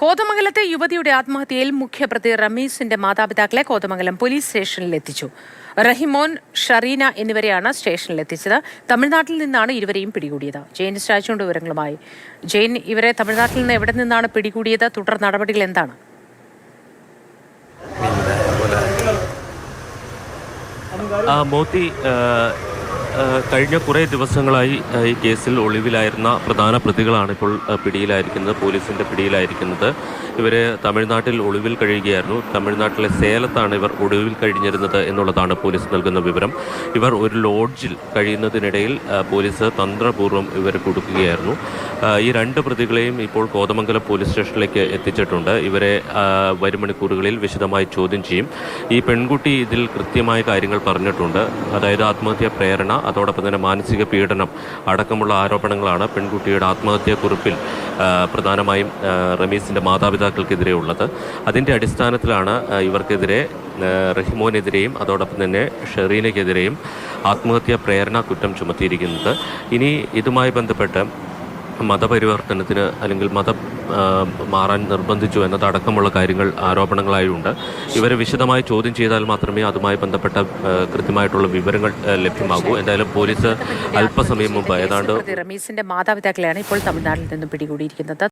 കോതമംഗലത്തെ യുവതിയുടെ ആത്മഹത്യയിൽ മുഖ്യപ്രതി റമീസിന്റെ മാതാപിതാക്കളെ കോതമംഗലം പോലീസ് സ്റ്റേഷനിൽ എത്തിച്ചു. റഹിമോൻ ഷറീന എന്നിവരെയാണ് സ്റ്റേഷനിൽ എത്തിച്ചത്. തമിഴ്നാട്ടിൽ നിന്നാണ് ഇരുവരെയും പിടികൂടിയത്. ജെയിൻ സ്റ്റാച്ചുണ്ട് വിവരങ്ങളുമായി. ജെയിൻ ഇവരെ തമിഴ്നാട്ടിൽ നിന്ന് എവിടെ നിന്നാണ് പിടികൂടിയത്? തുടർ നടപടികൾ എന്താണ്? മോത്തി കഴിഞ്ഞ കുറേ ദിവസങ്ങളായി ഈ കേസിൽ ഒളിവിലായിരുന്ന പ്രധാന പ്രതികളാണ് ഇപ്പോൾ പിടിയിലായിരിക്കുന്നത് പോലീസിന്റെ പിടിയിലായിരിക്കുന്നത്. ഇവർ തമിഴ്നാട്ടിൽ ഒളിവിൽ കഴിയുകയായിരുന്നു. തമിഴ്നാട്ടിലെ സേലത്താണ് ഇവർ ഒളിവിൽ കഴിഞ്ഞിരുന്നത് എന്നുള്ളതാണ് പോലീസ് നൽകുന്ന വിവരം. ഇവർ ഒരു ലോഡ്ജിൽ കഴിയുന്നതിനിടയിൽ പോലീസ് തന്ത്രപൂർവം ഇവരെ കൊടുക്കുകയായിരുന്നു. ഈ രണ്ട് പ്രതികളെയും ഇപ്പോൾ കോതമംഗലം പോലീസ് സ്റ്റേഷനിലേക്ക് എത്തിച്ചിട്ടുണ്ട്. ഇവരെ വരും മണിക്കൂറുകളിൽ വിശദമായി ചോദ്യം ചെയ്യും. ഈ പെൺകുട്ടി ഇതിൽ കൃത്യമായ കാര്യങ്ങൾ പറഞ്ഞിട്ടുണ്ട്. അതായത് ആത്മഹത്യാ പ്രേരണ അതോടൊപ്പം തന്നെ മാനസിക പീഡനം അടക്കമുള്ള ആരോപണങ്ങളാണ് പെൺകുട്ടിയുടെ ആത്മഹത്യാക്കുറിപ്പിൽ പ്രധാനമായും റമീസിന്റെ മാതാപിതാക്കൾക്കെതിരെ ഉള്ളത് അതിന്റെ അടിസ്ഥാനത്തിലാണ് ഇവർക്കെതിരെ റഹിമോനെതിരെയും അതോടൊപ്പം തന്നെ ഷെറീനയ്ക്കെതിരെയും ആത്മഹത്യാ പ്രേരണ കുറ്റം ചുമത്തിയിരിക്കുന്നത്. ഇനി ഇതുമായി ബന്ധപ്പെട്ട് മതപരിവർത്തനത്തിന് അല്ലെങ്കിൽ മതം മാറാൻ നിർബന്ധിച്ചു എന്നതടക്കമുള്ള കാര്യങ്ങൾ ആരോപണങ്ങളായുണ്ട്. ഇവരെ വിശദമായി ചോദ്യം ചെയ്താൽ മാത്രമേ അതുമായി ബന്ധപ്പെട്ട കൃത്യമായിട്ടുള്ള വിവരങ്ങൾ ലഭ്യമാകൂ. എന്തായാലും പോലീസ് അല്പസമയം മുമ്പ് ഏതാണ്ട് രമീസിന്റെ റമീസിന്റെ മാതാപിതാക്കളെയാണ് ഇപ്പോൾ തമിഴ്നാട്ടിൽ നിന്ന് പിടികൂടിയിരിക്കുന്നത്.